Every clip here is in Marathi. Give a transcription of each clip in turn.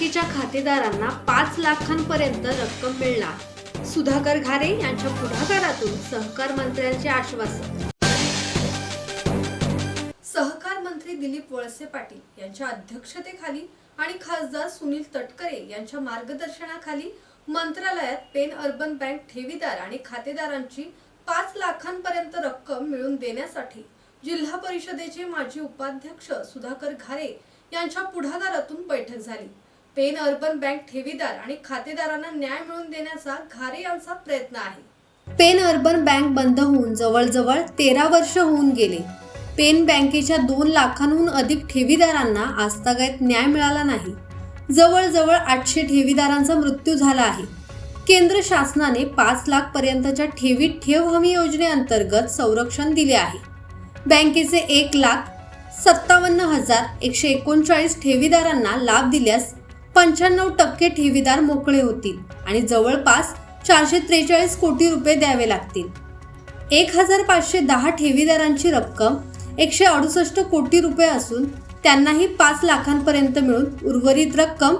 बँकेच्या खातेदारांना पाच लाखांपर्यंत रक्कम मिळणार. सुधाकर घारे यांच्या पुढाकारातून सहकार मंत्र्यांचे आश्वासन. सहकार मंत्री दिलीप वळसे पाटील यांच्या अध्यक्षतेखाली आणि खासदार सुनील तटकरे यांच्या मार्गदर्शनाखाली मंत्रालयात पेन अर्बन बँक ठेवीदार आणि खातेदारांची पाच लाखांपर्यंत रक्कम मिळवून देण्यासाठी जिल्हा परिषदेचे माजी उपाध्यक्ष सुधाकर घारे यांच्या पुढाकारातून बैठक झाली. पेन अर्बन बँक ठेवीदार आणि खातेदारांना न्याय मिळवून देण्याचा घारे यांचा प्रयत्न आहे. पेन अर्बन बँक बंद होऊन जवळजवळ तेरा वर्ष होऊन गेले. पेन बँकेच्या दोन लाखांहून अधिक ठेवीदारांना आजतागायत न्याय मिळाला नाही. जवळजवळ आठशे ठेवीदारांचा मृत्यू झाला आहे. केंद्र शासनाने पाच लाख पर्यंतच्या ठेवी ठेव हमी योजनेअंतर्गत संरक्षण दिले आहे. बँकेचे एक लाख सत्तावन्न हजार एकशे एकोणचाळीस ठेवीदारांना लाभ दिल्यास पंच्याण्णव टक्के ठेवीदार मोकळे होतील आणि जवळपास चारशे त्रेचाळीस कोटी रुपये द्यावे लागतील. एक हजार पाचशे दहा ठेवीदारांची रक्कम एकशे अडुसष्ट कोटी रुपये असून त्यांनाही पाच लाखांपर्यंत मिळून उर्वरित रक्कम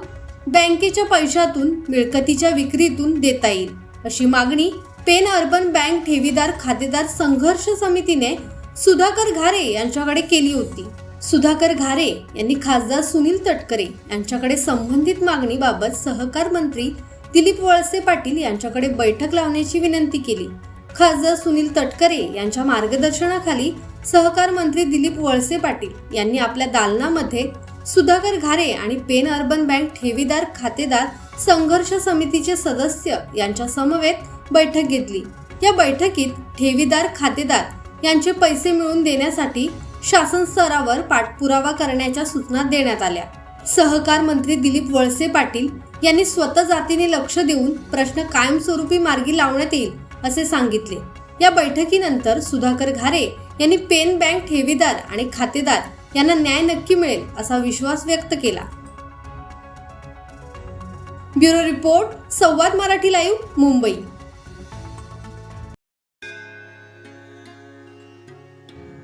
बँकेच्या पैशातून मिळकतीच्या विक्रीतून देता येईल अशी मागणी पेन अर्बन बँक ठेवीदार खातेदार संघर्ष समितीने सुधाकर घारे यांच्याकडे केली होती. सुधाकर घारे यांनी खासदार सुनील तटकरे यांच्याकडे संबंधित मागणीबाबत सहकार मंत्री दिलीप वळसे पाटील यांच्याकडे बैठक लावण्याची विनंती केली. खासदार सुनील तटकरे यांच्या मार्गदर्शनाखाली सहकार मंत्री दिलीप वळसे पाटील यांनी आपल्या दालनामध्ये सुधाकर घारे आणि पेन अर्बन बँक ठेवीदार खातेदार संघर्ष समितीचे सदस्य यांच्या समवेत बैठक घेतली. या बैठकीत ठेवीदार खातेदार यांचे पैसे मिळवून देण्यासाठी शासन स्तरावर पाठपुरावा करण्याच्या सूचना देण्यात आल्या. सहकार मंत्री दिलीप वळसे पाटील यांनी स्वतः जातीने लक्ष देऊन प्रश्न कायमस्वरूपी मार्गी लावण्यात येईल असे सांगितले. या बैठकीनंतर सुधाकर घारे यांनी पेन बँक ठेवीदार आणि खातेदार यांना न्याय नक्की मिळेल असा विश्वास व्यक्त केला. Bureau report Samvad Marathi live Mumbai.